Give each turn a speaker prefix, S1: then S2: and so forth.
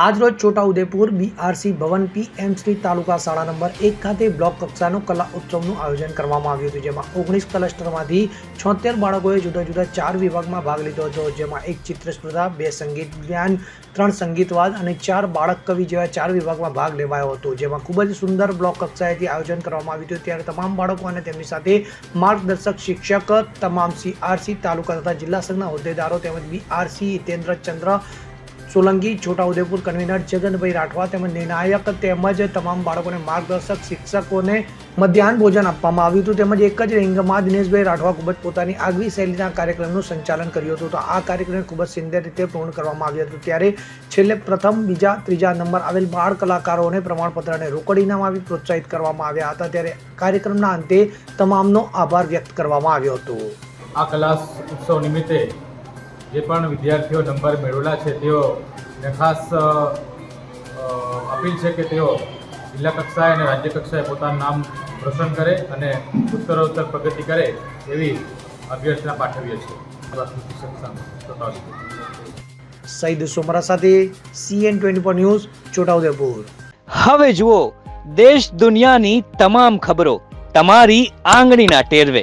S1: આજરોજ છોટાઉદેપુર બીઆરસી ભવન પીએમસી તાલુકા શાળા નંબર એક ખાતે બ્લોક કક્ષાનો કલા ઉત્સવનું આયોજન કરવામાં આવ્યું હતું, જેમાં ઓગણીસ ક્લસ્ટરમાંથી છોતેર બાળકોએ જુદા જુદા ચાર વિભાગમાં ભાગ લીધો હતો, જેમાં એક ચિત્ર સ્પર્ધા, બે સંગીત જ્ઞાન, ત્રણ સંગીતવાદ અને ચાર બાળક કવિ જેવા ચાર વિભાગમાં ભાગ લેવાયો હતો, જેમાં ખૂબ જ સુંદર બ્લોક કક્ષાએથી આયોજન કરવામાં આવ્યું હતું. ત્યારે તમામ બાળકો અને તેમની સાથે માર્ગદર્શક, શિક્ષક, તમામ સીઆરસી તાલુકા તથા જિલ્લા સંઘના હોદ્દેદારો તેમજ બીઆરસી હિતેન્દ્ર ચંદ્ર સોલંકી, છોટાઉદેપુર કન્વીનર જગનભાઈ રાઠવા તેમજ નિર્ણાયક તેમજ તમામ બાળકોને માર્ગદર્શક, શિક્ષકોને મધ્યાહન ભોજન આપવામાં આવ્યું હતું. તેમજ એક જ રિંગમાં દિનેશભાઈ રાઠવા ખૂબ જ પોતાની આગવી શૈલીના કાર્યક્રમનું સંચાલન કર્યું હતું. તો આ કાર્યક્રમ ખૂબ જ સુંદર રીતે પૂર્ણ કરવામાં આવ્યું હતું. ત્યારે છેલ્લે પ્રથમ, બીજા, ત્રીજા નંબર આવેલ બાળ કલાકારોને પ્રમાણપત્ર અને રોકડ ઇનામ આપી પ્રોત્સાહિત કરવામાં આવ્યા હતા. ત્યારે કાર્યક્રમના અંતે તમામનો આભાર વ્યક્ત કરવામાં આવ્યો હતો.
S2: આ કલા ઉત્સવ નિમિત્તે જે પણ વિદ્યાર્થીઓ નંબર મેળવેલા છે તેઓને ખાસ અપીલ છે કે તેઓ જિલ્લા કક્ષાએ અને રાજ્ય કક્ષાએ પોતાનું નામ રોશન કરે અને ઉત્તરોત્તર પ્રગતિ કરે એવી અભ્યર્થના પાઠવીએ છીએ.
S1: સઈદ સોમરા સાથે CN twenty four news Chhotaudepur
S3: હવે જુઓ દેશ દુનિયાની તમામ ખબરો તમારી આંગળીના ટેરવે